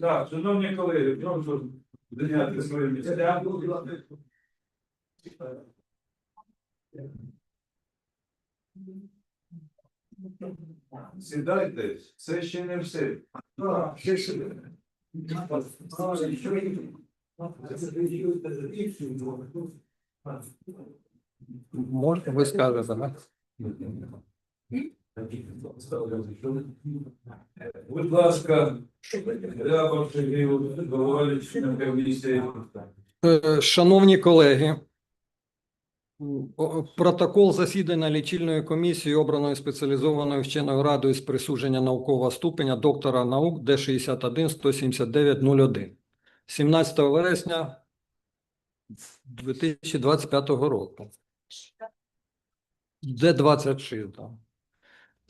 Так, шановні колеги, прошу зайняти свої місця. Сідайте, це ще не все. Можна ви скажете, так? Будь ласка, Рябов Сергій Голович. Е, Шановні колеги, протокол засідання лічильної комісії, обраної спеціалізованою вченою радою з присудження наукового ступеня доктора наук Д61 179 01 17 вересня 2025 року. Д26, так.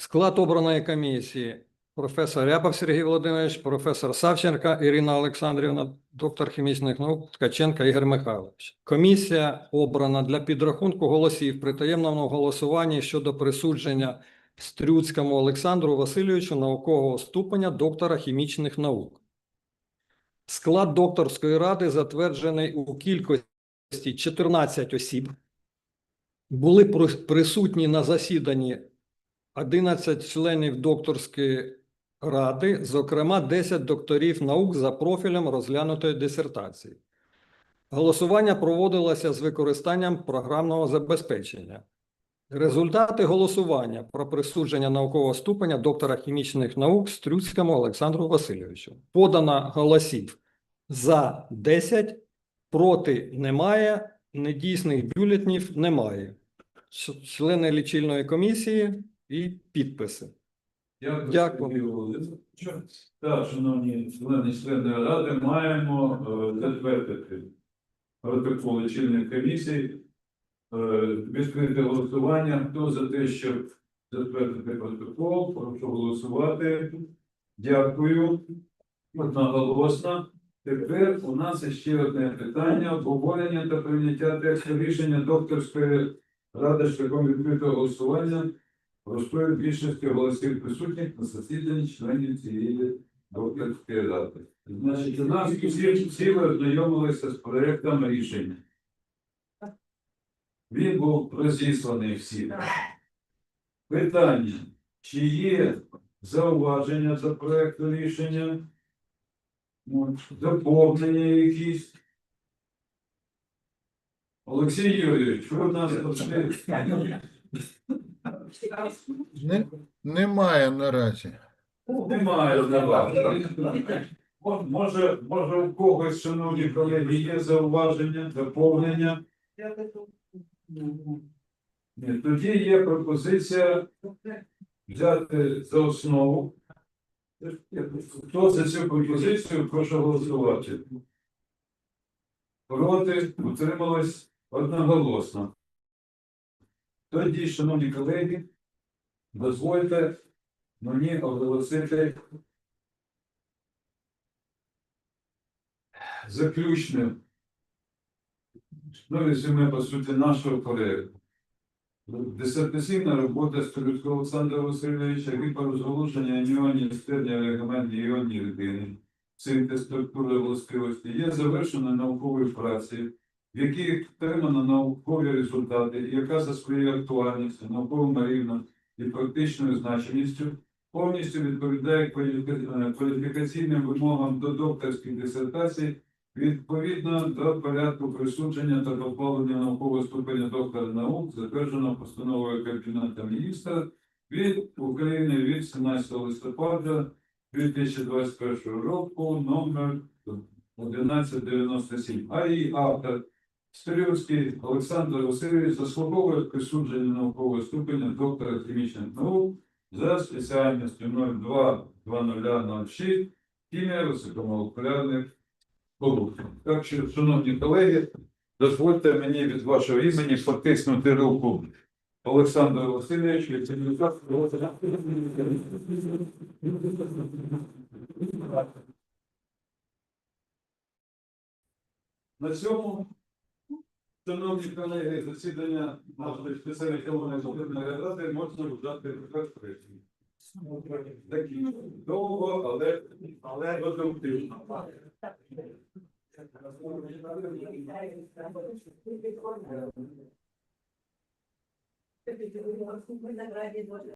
Склад обраної комісії професор Рябов Сергій Володимирович, професор Савченка Ірина Олександрівна, доктор хімічних наук Ткаченка Ігор Михайлович. Комісія обрана для підрахунку голосів при таємному голосуванні щодо присудження Стрюцькому Олександру Васильовичу наукового ступеня доктора хімічних наук. Склад докторської ради затверджений у кількості 14 осіб. Були присутні на засіданні 11 членів докторської ради, зокрема 10 докторів наук за профілем розглянутої дисертації. Голосування проводилося з використанням програмного забезпечення. Результати голосування про присудження наукового ступеня доктора хімічних наук Стрюцькому Олександру Васильовичу. Подано голосів за 10, проти немає, недійсних бюлетнів немає. Члени лічильної комісії і підписи. Дякую. Так, шановні члени члени ради, маємо е, затвердити протокол лічильних комісій. Е, Відкрите голосування. Хто за те, щоб затвердити протокол, прошу голосувати. Дякую. Одноголосно. Тепер у нас ще одне питання обговорення та прийняття тексту рішення докторської ради шляхом відкритого голосування Розповідь більшості голосів присутніх на засіданні членів цієї докторської ради. Значить, у нас всі, всі ознайомилися з проектом рішення. Він був розісланий всім. Питання, чи є зауваження до проекту рішення? Доповнення якісь? Олексій Юрійович, ви в нас. Не, немає наразі. Немає. Мо- Може, може у когось, шановні колеги, є зауваження, доповнення? Ні, тоді є пропозиція взяти за основу. Хто за цю пропозицію, прошу голосувати. Проти, утрималось одноголосно. Тоді, шановні колеги, дозвольте мені оголосити заключним ну, резюме, по суті, нашого проєкту. Дисертаційна робота Стрільського Олександра Васильовича «Гіпо розголошення аніонів стержня елементів іонні людини, синтез структури властивості є завершена науковою працею, в якій отримано наукові результати, яка за своєю актуальністю, науковим рівнем і практичною значимістю повністю відповідає е, кваліфікаційним вимогам до докторських дисертацій відповідно до порядку присудження та позбавлення наукового ступеня доктора наук, затвердженого постановою Кабінету міністра від України від 17 листопада 2021 року номер 1197. А її автор Стрілський Олександр Васильович заслуговує присудження наукового ступеня доктора хімічних наук за спеціальністю 02-2006 хімія високомолекулярних продуктів. Так що, шановні колеги, дозвольте мені від вашого імені потиснути руку Олександру Васильовичу і На цьому, Шановні колеги, засідання нашої спеціалізованої зупинної ради можна вважати розкритим. Такі довго, але, але продуктивно. Thank you.